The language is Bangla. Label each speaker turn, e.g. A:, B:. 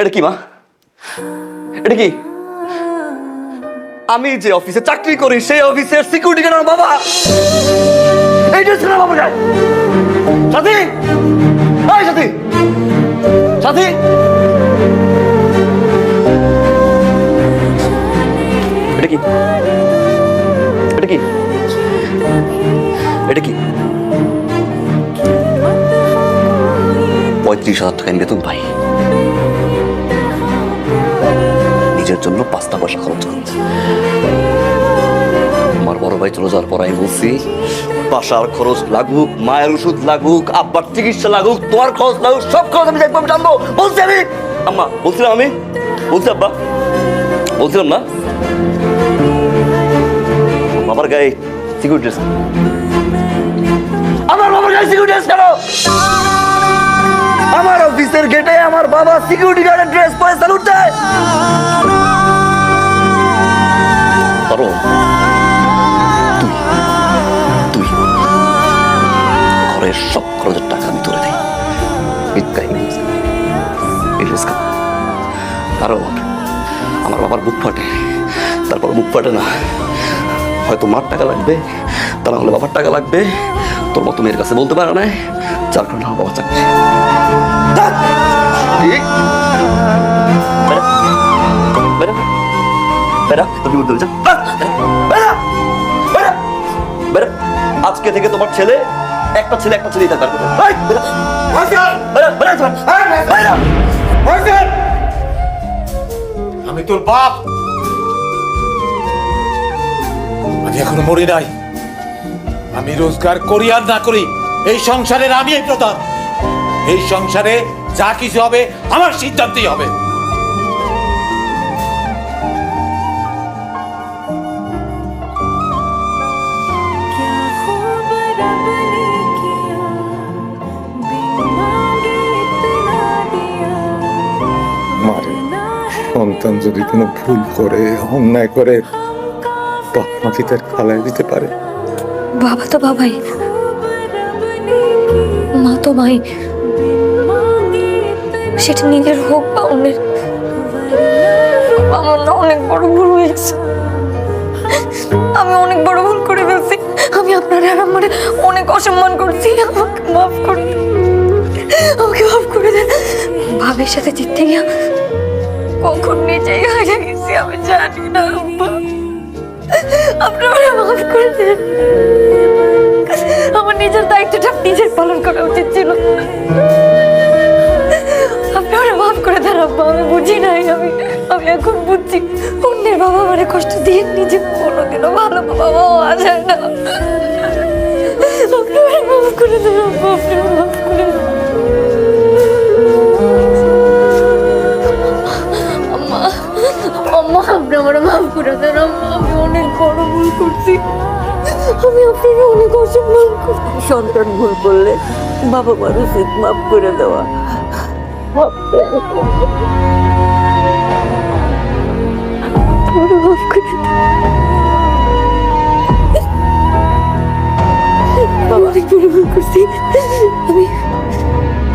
A: এটা কি, মা? এটা কি? আমি যে অফিসে চাকরি করি, সেই অফিসের সিকিউরিটি গার্ড আমার বাবা। এইটা ছিল বাবা যায়। সাথী! এই সাথী! সাথী! এটা কি? এটা কি? এটা কি? পঁয়ত্রিশ হাজার টাকা বেতন পাই। নিজের জন্য পাঁচটা পয়সা খরচ করতে। আমার বড় ভাই চলে যাওয়ার পর আমি বলছি, বাসার খরচ লাগুক, মায়ের ওষুধ লাগুক, আব্বার চিকিৎসা লাগুক, তোমার খরচ লাগুক, সব খরচ আমি দেখব জানব। বলছি আমি, আম্মা, বলছিলাম আমি? বলছি, আব্বা, বলছিলাম না? বাবার গায়ে সিকিউরিটি আমার বাবার গায়ে সিকিউরিটি কেন? আমার অফিসের গেটে আমার বাবা সিকিউরিটি গার্ডের ড্রেস পরে স্যালুট দেয় ঘরের সব খরচের টাকা আমি তুলে দিই। কারণ আমার। বাবার বুক ফাটে। তারপর বুক ফাটে না। হয়তো মার টাকা লাগবে। তা না হলে বাবার টাকা লাগবে। তোর মতো মেয়ের কাছে বলতে পারে না। যার কারণে আমার বাবা চাকরি। আজকে থেকে তোমার ছেলে একটা ছেলে একটা ছেলেই বেরো।
B: আমি তোর বাপ। আমি এখনও মরি নাই। আমি রোজগার করি আর না করি এই সংসারের আমি এই প্রধান এই সংসারে যা কিছু হবে আমার সিদ্ধান্তই হবে।
C: সন্তান যদি কোনো ভুল করে, অন্যায় করে বাবা কি তার খালায় দিতে পারে।
D: বাবা তো বাবাই। মা তো মাই। সেটা নিজের হোক বা অন্যের। আমার অনেক বড় ভুল হয়েছে। আমি অনেক বড় ভুল করে ফেলছি। আমি আপনার আর অনেক অসম্মান করছি। আমাকে মাফ করে আমাকে মাফ করে দেন। ভাবির সাথে জিততে গিয়া কখন নিজেই হারিয়ে গেছি, আমি জানি না আপনি আমাকে মাফ করে দেন। আমার নিজের দায়িত্বটা নিজের পালন করা উচিত ছিল। আপনি আমাকে মাফ করে দেন, আব্বা, আমি বুঝি নাই, আমি আমি এখন বুঝছি। অন্যের বাবা আমার কষ্ট দিয়ে নিজে কোনোদিনও ভালো বাবা হওয়া যায় না। করে দেন, আব্বা আপনি আমাকে মাফ করে দেন। আপনি আমার মাফ করে দেন, আমি অনেক বড় ভুল করছি। আমি আপনাকে অনেক অসম্মান করছি।
E: সন্তান ভুল করলে বাবা মার উচিত মাফ করে দেওয়া।